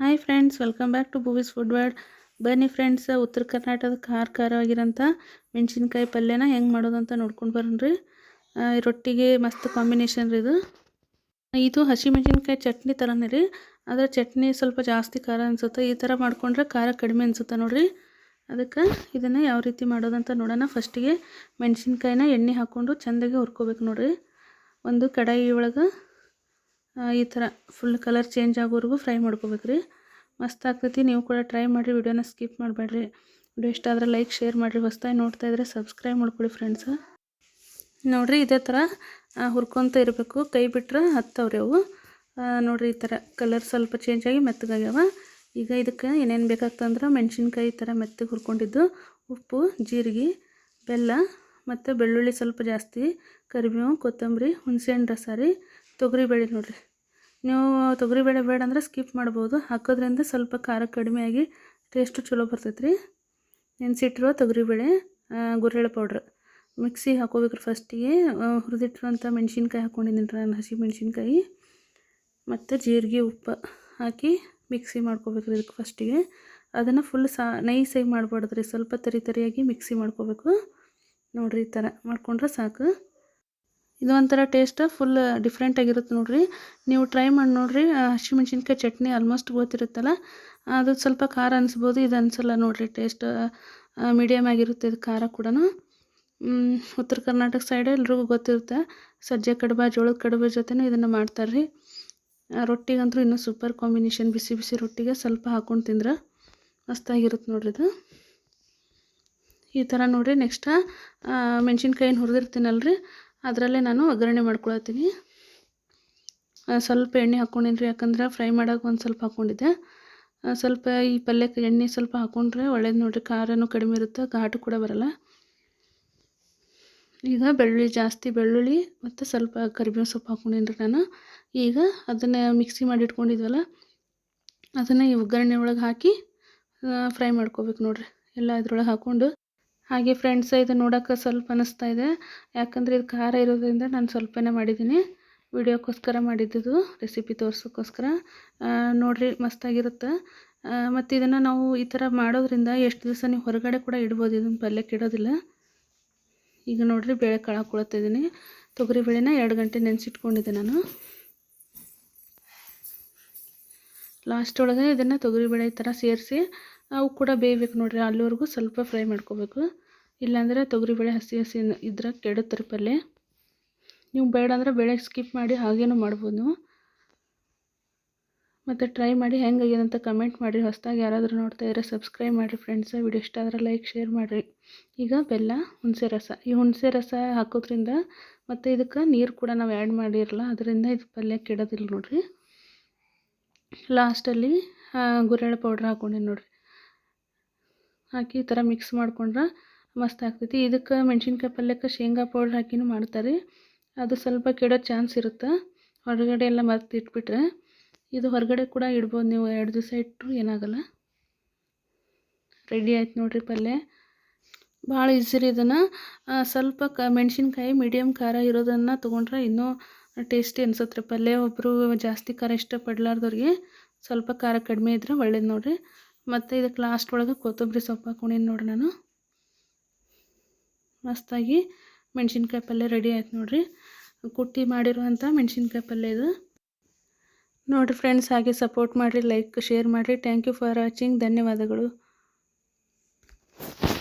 Hi friends welcome back to Bhuvi's food world ಬನ್ನಿ friends ಉತ್ತರ ಕರ್ನಾಟಕದ ಖಾರ ಖಾರವಾಗಿರೋಂಥ ಮೆಣಸಿನ್ಕಾಯಿ ಪಲ್ಯನ ಹೆಂಗೆ ಮಾಡೋದು ಅಂತ ನೋಡ್ಕೊಂಡು ಬರೋಣ್ರಿ. ರೊಟ್ಟಿಗೆ ಮಸ್ತ್ ಕಾಂಬಿನೇಷನ್ ರೀ ಇದು. ಇದು ಹಸಿಮೆಣಸಿನ್ಕಾಯಿ ಚಟ್ನಿ ಥರನೇ ರೀ. ಆದರೆ ಚಟ್ನಿ ಸ್ವಲ್ಪ ಜಾಸ್ತಿ ಖಾರ ಅನಿಸುತ್ತೆ. ಈ ಥರ ಮಾಡ್ಕೊಂಡ್ರೆ ಖಾರ ಕಡಿಮೆ ಅನಿಸುತ್ತೆ ನೋಡಿರಿ. ಅದಕ್ಕೆ ಇದನ್ನು ಯಾವ ರೀತಿ ಮಾಡೋದಂತ ನೋಡೋಣ. ಫಸ್ಟಿಗೆ ಮೆಣಸಿನ್ಕಾಯಿನ ಎಣ್ಣೆ ಹಾಕ್ಕೊಂಡು ಚೆಂದಾಗಿ ಹುರ್ಕೋಬೇಕು ನೋಡಿರಿ. ಒಂದು ಕಡಾಯಿ ಒಳಗೆ ಈ ಥರ ಫುಲ್ ಕಲರ್ ಚೇಂಜ್ ಆಗೋವರೆಗೂ ಫ್ರೈ ಮಾಡ್ಕೋಬೇಕು ರೀ ಮಸ್ತ್ ಆಗ್ತೈತಿ. ನೀವು ಕೂಡ ಟ್ರೈ ಮಾಡಿರಿ. ವಿಡಿಯೋನ ಸ್ಕಿಪ್ ಮಾಡಬೇಡ್ರಿ. ವಿಡಿಯೋ ಇಷ್ಟ ಆದರೆ ಲೈಕ್ ಶೇರ್ ಮಾಡಿರಿ. ಹೊಸ್ದಾಗಿ ನೋಡ್ತಾ ಇದ್ರೆ ಸಬ್ಸ್ಕ್ರೈಬ್ ಮಾಡ್ಕೊಳ್ಳಿ ಫ್ರೆಂಡ್ಸ್ ನೋಡಿರಿ, ಇದೇ ಥರ ಹುರ್ಕೊತಾ ಇರಬೇಕು. ಕೈ ಬಿಟ್ರೆ ಹತ್ತವ್ರಿ ಅವು. ನೋಡ್ರಿ, ಈ ಥರ ಕಲರ್ ಸ್ವಲ್ಪ ಚೇಂಜ್ ಆಗಿ ಮೆತ್ತಗಾಗ್ಯಾವ. ಈಗ ಇದಕ್ಕೆ ಏನೇನು ಬೇಕಾಗ್ತಂದ್ರೆ ಮೆಣಸಿನ್ಕಾಯಿ ಈ ಥರ ಮೆತ್ತಗೆ ಹುರ್ಕೊಂಡಿದ್ದು. ಉಪ್ಪು, ಜೀರಿಗೆ, ಬೆಲ್ಲ ಮತ್ತು ಬೆಳ್ಳುಳ್ಳಿ ಸ್ವಲ್ಪ ಜಾಸ್ತಿ, ಕರಿಬೇವು, ಕೊತ್ತಂಬರಿ ಹುಣಸೆಹಣ್ಣು ರಸ ರೀ. ತೊಗರಿಬೇಳೆ ನೋಡ್ರಿ. ನೀವು ತೊಗರಿಬೇಳೆ ಬೇಡ ಅಂದ್ರೆ ಸ್ಕಿಪ್ ಮಾಡ್ಬೋದು. ಹಾಕೋದ್ರಿಂದ ಸ್ವಲ್ಪ ಖಾರ ಕಡಿಮೆ ಆಗಿ ಟೇಸ್ಟು ಚಲೋ ಬರ್ತೈತೆ ರೀ ನೆನೆಸಿಟ್ಟಿರೋ ತೊಗರಿಬೇಳೆ ಗುರೆಳ್ಳು ಪೌಡ್ರ್ ಮಿಕ್ಸಿ ಹಾಕೋಬೇಕ್ರಿ ಫಸ್ಟಿಗೆ ಹುರಿದಿಟ್ಟಿರೋಂಥ ಮೆಣಸಿನ್ಕಾಯಿ ಹಾಕ್ಕೊಂಡಿದ್ದೀನಿ ನಾನು, ಹಸಿ ಮೆಣಸಿನ್ಕಾಯಿ. ಮತ್ತು ಜೀರಿಗೆ ಉಪ್ಪು ಹಾಕಿ ಮಿಕ್ಸಿ ಮಾಡ್ಕೋಬೇಕ್ರಿ ಇದಕ್ಕೆ ಫಸ್ಟಿಗೆ ಅದನ್ನು ಫುಲ್ ಸಾ ನೈಸಾಗಿ ಮಾಡಬಾರ್ದು ರೀ. ಸ್ವಲ್ಪ ತರಿ ತರಿಯಾಗಿ ಮಿಕ್ಸಿ ಮಾಡ್ಕೋಬೇಕು. ನೋಡಿರಿ ಈ ಥರ ಮಾಡ್ಕೊಂಡ್ರೆ ಸಾಕು. ಇದು ಒಂಥರ ಟೇಸ್ಟ್ ಫುಲ್ ಡಿಫ್ರೆಂಟ್ ಆಗಿರುತ್ತೆ ನೋಡ್ರಿ. ನೀವು ಟ್ರೈ ಮಾಡಿ ನೋಡ್ರಿ ಹಸಿಮೆಣ್ಸಿನ್ಕಾಯಿ ಚಟ್ನಿ ಆಲ್ಮೋಸ್ಟ್ ಗೊತ್ತಿರುತ್ತಲ್ಲ? ಅದು ಸ್ವಲ್ಪ ಖಾರ ಅನಿಸ್ಬೋದು, ಇದು ಅನಿಸಲ್ಲ ನೋಡ್ರಿ ಟೇಸ್ಟ್ ಮೀಡಿಯಮ್ ಆಗಿರುತ್ತೆ ಇದು ಖಾರ ಕೂಡ ಉತ್ತರ ಕರ್ನಾಟಕ ಸೈಡ್ ಎಲ್ರಿಗೂ ಗೊತ್ತಿರುತ್ತೆ. ಸಜ್ಜೆ ಕಡುಬ, ಜೋಳದ ಕಡುಬು ಜೊತೆನೂ ಇದನ್ನು ಮಾಡ್ತಾರೆ ರೀ ರೊಟ್ಟಿಗಂತೂ ಇನ್ನೂ ಸೂಪರ್ ಕಾಂಬಿನೇಷನ್ ಬಿಸಿ ಬಿಸಿ ರೊಟ್ಟಿಗೆ ಸ್ವಲ್ಪ ಹಾಕ್ಕೊಂಡು ತಿಂದ್ರೆ ಮಸ್ತಾಗಿರುತ್ತೆ ನೋಡ್ರಿ ಇದು. ಈ ಥರ ನೋಡಿರಿ ನೆಕ್ಸ್ಟ್ ಮೆಣಸಿನ್ಕಾಯಿನ ಹುರಿದಿರ್ತೀನಲ್ರಿ? ಅದರಲ್ಲೇ ನಾನು ಒಗ್ಗರಣೆ ಮಾಡ್ಕೊಳತ್ತೀನಿ. ಸ್ವಲ್ಪ ಎಣ್ಣೆ ಹಾಕ್ಕೊಂಡಿನ್ರಿ ಯಾಕಂದ್ರೆ ಫ್ರೈ ಮಾಡೋಕೆ ಒಂದು ಸ್ವಲ್ಪ ಹಾಕ್ಕೊಂಡಿದ್ದೆ ಸ್ವಲ್ಪ ಈ ಪಲ್ಯಕ್ಕೆ ಎಣ್ಣೆ ಸ್ವಲ್ಪ ಹಾಕ್ಕೊಂಡ್ರೆ ಒಳ್ಳೇದು ನೋಡಿರಿ, ಖಾರನೂ ಕಡಿಮೆ ಇರುತ್ತೆ, ಘಾಟು ಕೂಡ ಬರಲ್ಲ. ಈಗ ಬೆಳ್ಳುಳ್ಳಿ, ಜಾಸ್ತಿ ಬೆಳ್ಳುಳ್ಳಿ ಮತ್ತು ಸ್ವಲ್ಪ ಕರಿಬೇವು ಸೊಪ್ಪು ಹಾಕ್ಕೊಂಡೀನಿ ರೀ ನಾನು. ಈಗ ಅದನ್ನು ಮಿಕ್ಸಿ ಮಾಡಿ ಇಟ್ಕೊಂಡಿದ್ವಲ್ಲ, ಅದನ್ನು ಈ ಒಗ್ಗರಣೆ ಒಳಗೆ ಹಾಕಿ ಫ್ರೈ ಮಾಡ್ಕೋಬೇಕು ನೋಡಿರಿ. ಎಲ್ಲ ಇದ್ರೊಳಗೆ ಹಾಕ್ಕೊಂಡು ಹಾಗೆ ಫ್ರೆಂಡ್ಸ್ ಇದು ನೋಡೋಕ್ಕೆ ಸ್ವಲ್ಪ ಅನ್ನಿಸ್ತಾ ಇದೆ. ಯಾಕಂದರೆ ಇದು ಖಾರ ಇರೋದ್ರಿಂದ ನಾನು ಸ್ವಲ್ಪನೇ ಮಾಡಿದ್ದೀನಿ. ವಿಡಿಯೋಕ್ಕೋಸ್ಕರ ಮಾಡಿದ್ದು ರೆಸಿಪಿ ತೋರಿಸೋಕ್ಕೋಸ್ಕರ ನೋಡಿರಿ, ಮಸ್ತಾಗಿರುತ್ತೆ. ಮತ್ತು ಇದನ್ನು ನಾವು ಈ ಥರ ಮಾಡೋದ್ರಿಂದ ಎಷ್ಟು ದಿವಸ ನೀವು ಹೊರಗಡೆ ಕೂಡ ಇಡ್ಬೋದು, ಇದನ್ನು ಪಲ್ಯಕ್ಕೆ ಇಡೋದಿಲ್ಲ. ಈಗ ನೋಡಿರಿ, ಬೇಳೆ ಕಾಳು ಹಾಕ್ಕೊಳತ್ತಿದ್ದೀನಿ ತೊಗರಿ ಬೇಳೆನ ಎರಡು ಗಂಟೆ ನೆನೆಸಿಟ್ಕೊಂಡಿದ್ದೆ ನಾನು. ಲಾಸ್ಟ್ ಒಳಗೆ ಇದನ್ನು ತೊಗರಿಬೇಳೆ ಈ ಥರ ಸೇರಿಸಿ ಅವು ಕೂಡ ಬೇಯಬೇಕು ನೋಡಿರಿ. ಅಲ್ಲಿವರೆಗೂ ಸ್ವಲ್ಪ ಫ್ರೈ ಮಾಡ್ಕೋಬೇಕು. ಇಲ್ಲಾಂದರೆ ತೊಗರಿಬೇಳೆ ಹಸಿ ಹಸಿ ಇದ್ರೆ ಕೆಡುತ್ತೆ ಪಲ್ಯ. ನೀವು ಬೇಡ ಅಂದರೆ ಬೇಳೆ ಸ್ಕಿಪ್ ಮಾಡಿ ಹಾಗೇನೂ ಮಾಡ್ಬೋದು. ಮತ್ತು ಟ್ರೈ ಮಾಡಿ ಹೆಂಗಾಗಿದೆ ಅಂತ ಕಮೆಂಟ್ ಮಾಡಿರಿ. ಹೊಸದಾಗಿ ಯಾರಾದರೂ ನೋಡ್ತಾ ಇದ್ರೆ ಸಬ್ಸ್ಕ್ರೈಬ್ ಮಾಡಿರಿ ಫ್ರೆಂಡ್ಸ್ ವಿಡಿಯೋ ಇಷ್ಟ ಆದರೆ ಲೈಕ್ ಶೇರ್ ಮಾಡಿರಿ. ಈಗ ಬೆಲ್ಲ, ಹುಣಸೆ ರಸ. ಈ ಹುಣಸೆ ರಸ ಹಾಕೋದ್ರಿಂದ ಮತ್ತು ಇದಕ್ಕೆ ನೀರು ಕೂಡ ನಾವು ಆ್ಯಡ್ ಮಾಡಿರಲ್ಲ, ಅದರಿಂದ ಇದು ಪಲ್ಯ ಕೆಡೋದಿಲ್ಲ ನೋಡಿರಿ. ಲಾಸ್ಟಲ್ಲಿ ಗುರೆಳ್ಳು ಪೌಡ್ರ್ ಹಾಕೊಂಡೆ ನೋಡ್ರಿ. ಹಾಕಿ ಈ ಥರ ಮಿಕ್ಸ್ ಮಾಡ್ಕೊಂಡ್ರೆ ಮಸ್ತ್ ಆಗ್ತೈತಿ. ಇದಕ್ಕೆ ಮೆಣಸಿನ್ಕಾಯಿ ಪಲ್ಯಕ್ಕೆ ಶೇಂಗಾ ಪೌಡ್ರ್ ಹಾಕಿನೂ ಮಾಡ್ತಾರೆ. ಅದು ಸ್ವಲ್ಪ ಕೆಡೋ ಚಾನ್ಸ್ ಇರುತ್ತೆ. ಹೊರಗಡೆ ಎಲ್ಲ ಮರ್ತು ಇಟ್ಬಿಟ್ರೆ ಇದು ಹೊರಗಡೆ ಕೂಡ ಇಡ್ಬೋದು ನೀವು. ಎರಡು ದಿವಸ ಇಟ್ಟರು ಏನಾಗಲ್ಲ. ರೆಡಿ ಆಯ್ತು ನೋಡಿರಿ ಪಲ್ಯ. ಭಾಳ ಈಸಿ ರೀ ಇದನ್ನು. ಸ್ವಲ್ಪ ಕ, ಮೆಣಸಿನ್ಕಾಯಿ ಮೀಡಿಯಮ್ ಖಾರ ಇರೋದನ್ನು ತೊಗೊಂಡ್ರೆ ಇನ್ನೂ ಟೇಸ್ಟಿ ಅನ್ಸುತ್ತೆ ಪಲ್ಯ. ಒಬ್ಬರು ಜಾಸ್ತಿ ಖಾರ ಇಷ್ಟಪಡ್ಲಾರ್ದವ್ರಿಗೆ ಸ್ವಲ್ಪ ಖಾರ ಕಡಿಮೆ ಇದ್ರೆ ಒಳ್ಳೇದು ನೋಡಿರಿ. ಮತ್ತು ಇದಕ್ಕೆ ಲಾಸ್ಟ್ ಒಳಗೆ ಕೊತ್ತಂಬರಿ ಸೊಪ್ಪು ಹಾಕೊಂಡಿನಿ ನೋಡಿ ನಾನು. ಮಸ್ತಾಗಿ ಮೆಣಸಿನ್ಕಾಯಿ ಪಲ್ಯ ರೆಡಿ ಆಯ್ತು ನೋಡಿರಿ. ಕುಟ್ಟಿ ಮಾಡಿರುವಂಥ ಮೆಣಸಿನ್ಕಾಯಿ ಪಲ್ಯ ಇದು. ನೋಡಿರಿ ಫ್ರೆಂಡ್ಸ್ ಹಾಗೆ ಸಪೋರ್ಟ್ ಮಾಡಿರಿ ಲೈಕ್ ಶೇರ್ ಮಾಡಿರಿ. ಥ್ಯಾಂಕ್ ಯು ಫಾರ್ ವಾಚಿಂಗ್ ಧನ್ಯವಾದಗಳು.